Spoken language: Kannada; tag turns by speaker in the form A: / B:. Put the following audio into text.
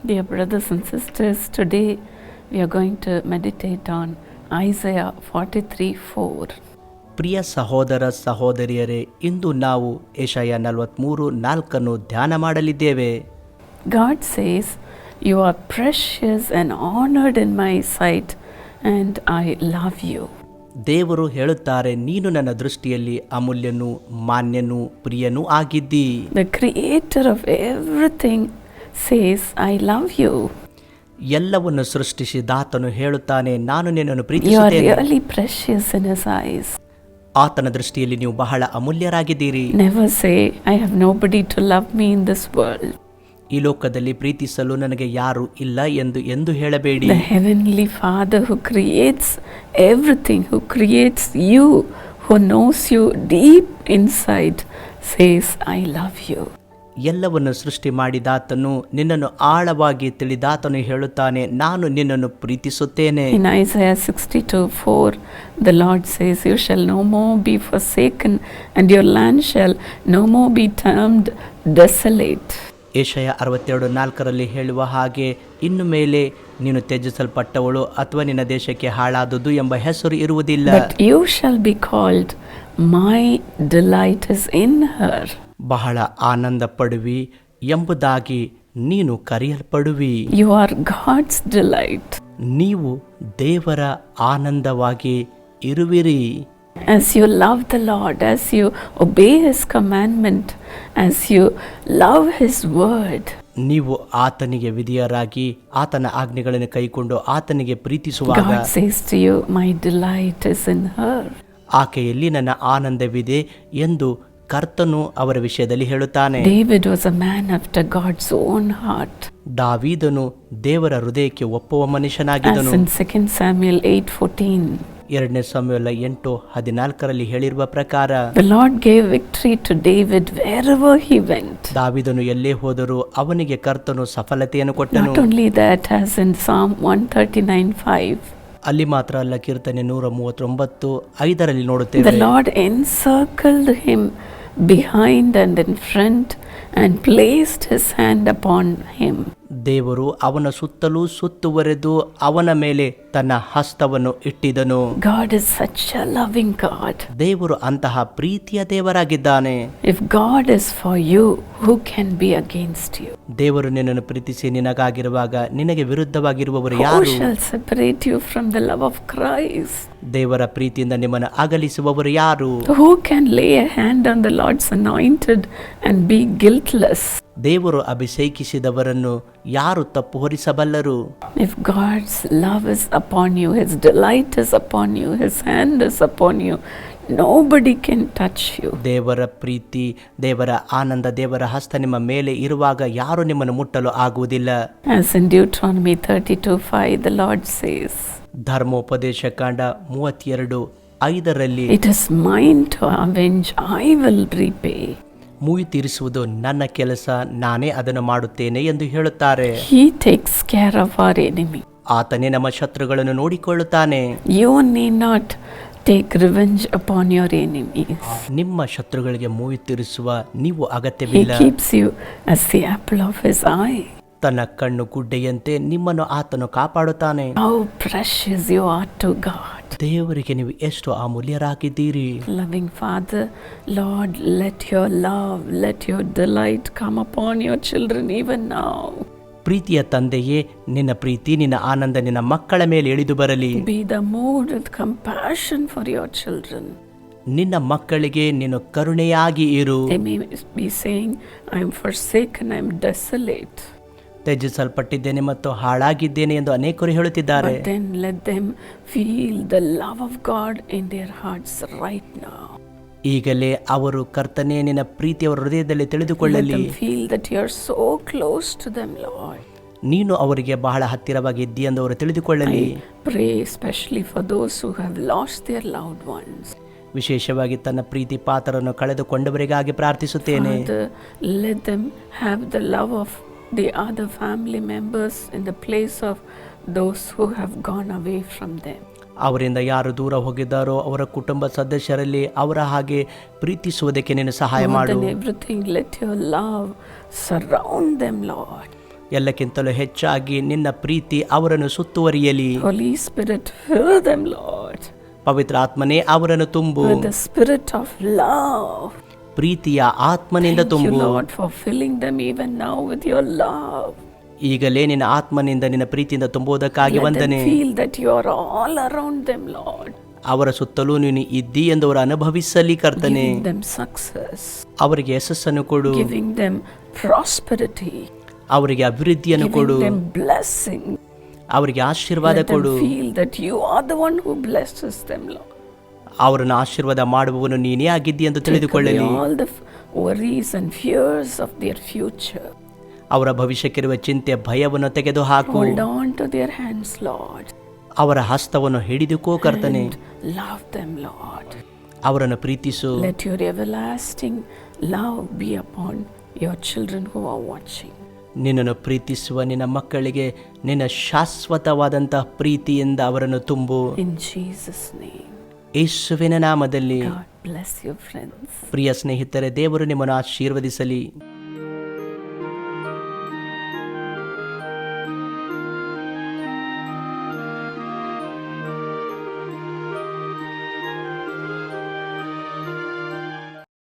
A: Dear brothers and sisters, today we are going to meditate on Isaiah 43 4.
B: ಪ್ರಿಯ ಸಹೋದರ ಸಹೋದರಿಯರೇ ಇಂದು ನಾವು ಏಷಯ ನಲವತ್ತ್ಮೂರು ನಾಲ್ಕನ್ನು ಧ್ಯಾನ ಮಾಡಲಿದ್ದೇವೆ
A: God says, You are precious and honored in my sight, and I love you.
B: ದೇವರು ಹೇಳುತ್ತಾರೆ ನೀನು ನನ್ನ ದೃಷ್ಟಿಯಲ್ಲಿ ಅಮೂಲ್ಯನು ಮಾನ್ಯನು ಪ್ರಿಯನೂ ಆಗಿದ್ದಿ
A: The creator of everything says I love you
B: ಎಲ್ಲವನ್ನು ಸೃಷ್ಟಿಸಿದಾತನು ಹೇಳುತ್ತಾನೆ ನಾನು ನಿನ್ನನ್ನು ಪ್ರೀತಿಸುತ್ತೇನೆ. ಆತನ ದೃಷ್ಟಿಯಲ್ಲಿ ನೀವು ಬಹಳ ಅಮೂಲ್ಯರಾಗಿದ್ದೀರಿ.
A: Never say I have nobody to love me in world
B: ಈ ಲೋಕದಲ್ಲಿ ಪ್ರೀತಿಸಲು ನನಗೆ ಯಾರು ಇಲ್ಲ ಎಂದು ಎಂದು ಹೇಳಬೇಡಿ.
A: Heavenly father who creates everything who creates you who knows you deep inside says I love you
B: ಎಲ್ಲವನ್ನು ಸೃಷ್ಟಿ ಮಾಡಿದಾತನು ನಿನ್ನನ್ನು ಆಳವಾಗಿ ತಿಳಿದಾತನು ಹೇಳುತ್ತಾನೆ ನಾನು ನಿನ್ನನ್ನು ಪ್ರೀತಿಸುತ್ತೇನೆ
A: In Isaiah 62 4, the Lord says, You shall no more be forsaken, and your land shall no more be termed desolate.
B: ಏಷಯ ಅರವತ್ತೆರಡು ನಾಲ್ಕರಲ್ಲಿ ಹೇಳುವ ಹಾಗೆ ಇನ್ನು ಮೇಲೆ ನೀನು ತ್ಯಜಿಸಲ್ಪಟ್ಟವಳು ಅಥವಾ ನಿನ್ನ ದೇಶಕ್ಕೆ ಹಾಳಾದುದು ಎಂಬ ಹೆಸರು ಇರುವುದಿಲ್ಲ
A: But you shall be called, My delight is in her.
B: ಬಹಳ ಆನಂದ ಪಡುವಿ ಎಂಬುದಾಗಿ ನೀನು ಕರೆಯಲ್ಪಡುವಿ.
A: ಯು ಆರ್ ಗಾಡ್ಸ್ ಡಿಲೈಟ್
B: ನೀವು ದೇವರ ಆನಂದವಾಗಿ ಇರುವಿರಿ.
A: As you love the Lord, as you obey His commandment, as you love His word,
B: ನೀವು ಆತನಿಗೆ ವಿಧಿಯರಾಗಿ ಆತನ ಆಜ್ಞೆಗಳನ್ನು ಕೈಕೊಂಡು ಆತನಿಗೆ ಪ್ರೀತಿಸುವಾಗ
A: God says to you, My delight is in her.
B: ಆಕೆಯಲ್ಲಿ ನನ್ನ ಆನಂದವಿದೆ ಎಂದು ಕರ್ತನು ಅವರ ವಿಷಯದಲ್ಲಿ ಹೇಳುತ್ತಾನೆ.
A: David was a man after God's own heart.
B: ದಾವೀದನು ದೇವರ ಹೃದಯಕ್ಕೆ ಒಪ್ಪುವ
A: As
B: ಮನುಷ್ಯನಾಗಿದ್ದನು
A: in 2 Samuel 8:14,
B: ಎರಡನೇ ಸಮಯಲ್ಲ ಎಂಟು ಹದಿನಾಲ್ಕರಲ್ಲಿ ಹೇಳಿರುವ ಪ್ರಕಾರ
A: the Lord gave victory to David wherever he went.
B: ದಾವಿದನು ಎಲ್ಲೇ ಹೋದರೂ ಅವನಿಗೆ ಕರ್ತನು ಸಫಲತೆಯನ್ನು ಕೊಟ್ಟನು.
A: Not only that, as in Psalm 139:5,
B: ಅಲ್ಲಿ ಮಾತ್ರ ಅಲ್ಲ ಕೀರ್ತನೆ ನೂರ ಮೂವತ್ತೊಂಬತ್ತು ಐದರಲ್ಲಿ
A: the
B: ನೋಡುತ್ತೇವೆ
A: Lord encircled him behind and in front and placed his hand upon him.
B: ದೇವರು ಅವನ ಸುತ್ತಲೂ ಸುತ್ತುವರೆದು ಅವನ ಮೇಲೆ ತನ್ನ ಹಸ್ತವನ್ನು ಇಟ್ಟಿದನು
A: God is such a loving God.
B: ದೇವರು ಅಂತಹ ಪ್ರೀತಿಯ ದೇವರಾಗಿದ್ದಾನೆ
A: If God is for you, who can be against you?
B: ದೇವರು ನಿನ್ನನ್ನು ಪ್ರೀತಿಸಿ ನಿನಗಾಗಿರುವಾಗ ನಿನಗೆ ವಿರುದ್ಧವಾಗಿರುವವರು
A: Who
B: ಯಾರು
A: shall separate you from the love of Christ?
B: ದೇವರ ಪ್ರೀತಿಯಿಂದ ನಿಮ್ಮನ್ನು ಅಗಲಿಸುವವರು ಯಾರು
A: Who can lay a hand on the Lord's anointed and be guiltless?
B: ದೇವರು ಅಭಿಷೇಕಿಸಿದವರನ್ನು ಯಾರು ತಪ್ಪು ಹೊರಿಸಬಲ್ಲರು?
A: If God's love is upon you his delight is upon you his hand is upon you nobody can touch you
B: ದೇವರ ಪ್ರೀತಿ ದೇವರ ಆನಂದ ದೇವರ ಹಸ್ತ ನಿಮ್ಮ ಮೇಲೆ ಇರುವಾಗ ಯಾರು ನಿಮ್ಮನ್ನು ಮುಟ್ಟಲು ಆಗುವುದಿಲ್ಲ.
A: As in Deuteronomy 32 5, the Lord says,
B: ಧರ್ಮೋಪದೇಶ ಕಾಂಡ ಮೂವತ್ತೆರಡು ಐದರಲ್ಲಿ
A: it is mine to avenge, I will repay.
B: ಮುಯಿ ತೀರಿಸುವುದು ನನ್ನ ಕೆಲಸ ನಾನೇ ಅದನ್ನು ಮಾಡುತ್ತೇನೆ ಎಂದು ಹೇಳುತ್ತಾರೆ
A: He takes care of our enemy.
B: ಆತನೇ ನಮ್ಮ ಶತ್ರುಗಳನ್ನು ನೋಡಿಕೊಳ್ಳುತ್ತಾನೆ
A: You need not take revenge upon your enemies.
B: ನಿಮ್ಮ ಶತ್ರುಗಳಿಗೆ ಮೂವಿ ತೀರಿಸುವ ನೀವು
A: He
B: ಅಗತ್ಯವಿಲ್ಲ
A: keeps you as the apple of His eye.
B: ತನ್ನ ಕಣ್ಣು ಗುಡ್ಡೆಯಂತೆ ನಿಮ್ಮನ್ನು ಆತನು ಕಾಪಾಡುತ್ತಾನೆ.
A: How precious you are to God.
B: ದೇವರಿಗೆ ನೀವು ಎಷ್ಟು ಅಮೂಲ್ಯರಾಗಿದ್ದೀರಿ?
A: Loving father Lord, let your love let your delight come upon your children even now
B: ಪ್ರೀತಿಯ ತಂದೆಯೇ ನಿನ್ನ ಪ್ರೀತಿ ನಿನ್ನ ಆನಂದ ನಿನ್ನ ಮಕ್ಕಳ ಮೇಲೆ ಇಳಿದು ಬರಲಿ.
A: Be thou moved with compassion for your children
B: ನಿನ್ನ ಮಕ್ಕಳಿಗೆ ನೀನು ಕರುಣೆಯಾಗಿ ಇರು.
A: I may for saying, I am desolate.
B: ತ್ಯಜಿಸಲ್ಪಟ್ಟಿದ್ದೇನೆ ಮತ್ತು ಹಾಳಾಗಿದ್ದೇನೆ ಎಂದು ಅನೇಕರು ಹೇಳುತ್ತಿದ್ದಾರೆ. ಈಗಲೇ ಅವರು ಕರ್ತನೇನಿನ ಪ್ರೀತಿ ಅವರ ಹೃದಯದಲ್ಲಿ ತಿಳಿದುಕೊಳ್ಳಲಿ. ನೀನು ಅವರಿಗೆ ಬಹಳ ಹತ್ತಿರವಾಗಿ ಇದ್ದೀಯಂದು ಅವರು ತಿಳಿದುಕೊಳ್ಳಲಿ.
A: Pray specially for those who have lost their loved ones
B: ವಿಶೇಷವಾಗಿ ತನ್ನ ಪ್ರೀತಿ ಪಾತ್ರರನ್ನು ಕಳೆದುಕೊಂಡವರಿಗಾಗಿ ಪ್ರಾರ್ಥಿಸುತ್ತೇನೆ.
A: Let them have the love of the other family members in the place of those who have gone away from them.
B: ಅವರಿಂದ ಯಾರು ದೂರ ಹೋಗಿದ್ದಾರೋ ಅವರ ಕುಟುಂಬ ಸದಸ್ಯರಲ್ಲಿ ಅವರ ಹಾಗೆ ಪ್ರೀತಿಸುವುದಕ್ಕೆ ನೀನು ಸಹಾಯ ಮಾಡು. ಎಲ್ಲಕ್ಕಿಂತಲೂ ಹೆಚ್ಚಾಗಿ ನಿನ್ನ ಪ್ರೀತಿ ಅವರನ್ನು ಸುತ್ತುವರಿಯಲಿ. ಪವಿತ್ರ ಆತ್ಮನೇ ಅವರನ್ನು ತುಂಬು.
A: ಸ್ಪಿರಿಟ್ ಆಫ್ ಲವ್
B: ಪ್ರೀತಿಯ ಆತ್ಮನಿಂದ
A: ಲಾಟ್ ಫಾರ್ ವಿತ್
B: ಈಗಲೇ ನಿನ್ನ ಆತ್ಮನಿಂದ ನಿನ್ನ ಪ್ರೀತಿಯಿಂದ ತುಂಬುವುದಕ್ಕಾಗಿ
A: ಬಂದನೆ ಫೀಲ್ ಆಲ್
B: ಅವರ ಸುತ್ತಲೂ ನೀನು ಇದ್ದಿ ಎಂದು ಅನುಭವಿಸಲಿ ಕರ್ತನೆ. ಅವರಿಗೆ ಯಶಸ್ಸನ್ನು ಕೊಡು.
A: ಪ್ರಾಸ್ಪರಿಟಿ
B: ಅವರಿಗೆ ಅಭಿವೃದ್ಧಿಯನ್ನು ಕೊಡು.
A: ಬ್ಲೆಸ್ಸಿಂಗ್
B: ಅವರಿಗೆ ಆಶೀರ್ವಾದ ಕೊಡು.
A: Feel that you are the one bless them Lord
B: ಅವರನ್ನು ಆಶೀರ್ವಾದ ಮಾಡುವವನು ನೀನೇ ಆಗಿದ್ದಿ ಎಂದು ತಿಳಿದುಕೊಳ್ಳಲಿ ಅವರ ಭವಿಷ್ಯಕ್ಕಿರುವ ಚಿಂತೆ ಭಯವನ್ನು
A: ತೆಗೆದು ಹಾಕು
B: ಅವರ ಹಸ್ತವನ್ನು ಹಿಡಿದುಕೋ ಕರ್ತನೆ.
A: ಲವ್ ದೆಮ್
B: ಅವರನ್ನು ಪ್ರೀತಿಸು.
A: Let your everlasting be upon your children who are watching
B: ನಿನ್ನನ್ನು ಪ್ರೀತಿಸುವ ನಿನ್ನ ಮಕ್ಕಳಿಗೆ ನಿನ್ನ ಶಾಶ್ವತವಾದಂತಹ ಪ್ರೀತಿಯಿಂದ ಅವರನ್ನು ತುಂಬು.
A: ಇನ್ ಜೀಸಸ್ ನೇಮ್
B: ಯೇಸುವಿನ ನಾಮದಲ್ಲಿ. ಪ್ರಿಯ ಸ್ನೇಹಿತರೆ ದೇವರು ನಿಮ್ಮನ್ನು ಆಶೀರ್ವದಿಸಲಿ